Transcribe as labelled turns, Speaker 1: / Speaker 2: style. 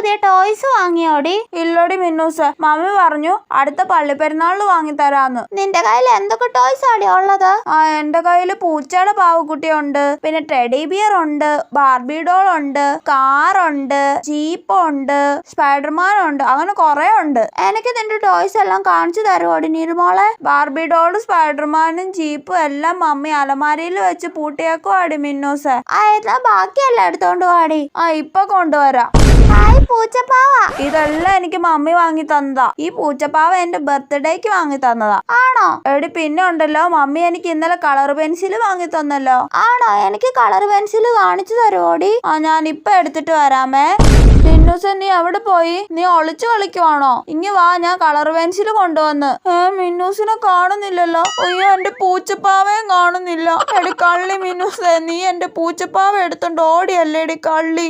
Speaker 1: പുതിയ toys വാങ്ങിയോടി?
Speaker 2: ഇല്ലോടി Minnu's. Mummy പറഞ്ഞു അടുത്ത പള്ളിപ്പെരുന്നാളിന് വാങ്ങി തരാന്ന്
Speaker 1: നിന്റെ കയ്യിൽ എന്തൊക്കെ ടോയ്സ് ആടി ഉള്ളത്?
Speaker 2: ആ എന്റെ കയ്യിൽ പൂച്ചയുടെ പാവക്കുട്ടിയുണ്ട് പിന്നെ ടെഡി ബിയർ ഉണ്ട് ബാർബി ഡോൾ ഉണ്ട് കാറുണ്ട് ജീപ്പ് ഉണ്ട് സ്പൈഡർമാൻ ഉണ്ട് അങ്ങനെ കുറെ ഉണ്ട്.
Speaker 1: എനിക്ക് നിന്റെ ടോയ്സ് എല്ലാം കാണിച്ചു തരുമോടി നീരുമോളെ?
Speaker 2: ബാർബി ഡോളും സ്പൈഡർമാനും ജീപ്പും എല്ലാം മമ്മി അലമാരിയിൽ വെച്ച് പൂട്ടിയേക്കുവാടി മിന്നൂസ്.
Speaker 1: ആ എന്നാ ബാക്കിയെല്ലാം എടുത്തോണ്ട് വാടി.
Speaker 2: ആ ഇപ്പൊ കൊണ്ടുവരാം.
Speaker 1: പൂച്ചപ്പാവ.
Speaker 2: ഇതെല്ലാം എനിക്ക് മമ്മി വാങ്ങി തന്നതാ. ഈ പൂച്ചപ്പാവ എന്റെ ബർത്ത്ഡേക്ക് വാങ്ങി തന്നതാ.
Speaker 1: ആണോ?
Speaker 2: എടി പിന്നെ ഉണ്ടല്ലോ. മമ്മി എനിക്ക് ഇന്നലെ കളർ പെൻസിൽ വാങ്ങി തന്നല്ലോ.
Speaker 1: ആണോ? എനിക്ക് കളർ പെൻസിൽ കാണിച്ചു തരുമോടി
Speaker 2: ആ ഞാൻ ഇപ്പൊ എടുത്തിട്ട് വരാമേ. മിന്നൂസ് നീ എവിടെ പോയി? നീ ഒളിച്ചു കളിക്കുവാണോ? ഇനി വാ ഞാൻ കളർ പെൻസിൽ കൊണ്ടുവന്ന്. ഏ മിന്നൂസിനെ കാണുന്നില്ലല്ലോ. അയ്യോ എന്റെ പൂച്ചപ്പാവയും കാണുന്നില്ല. എടി കള്ളി മിന്നൂസേ നീ എന്റെ പൂച്ചപ്പാവ എടുത്തോണ്ട് ഓടിയല്ലേ എടി കള്ളി.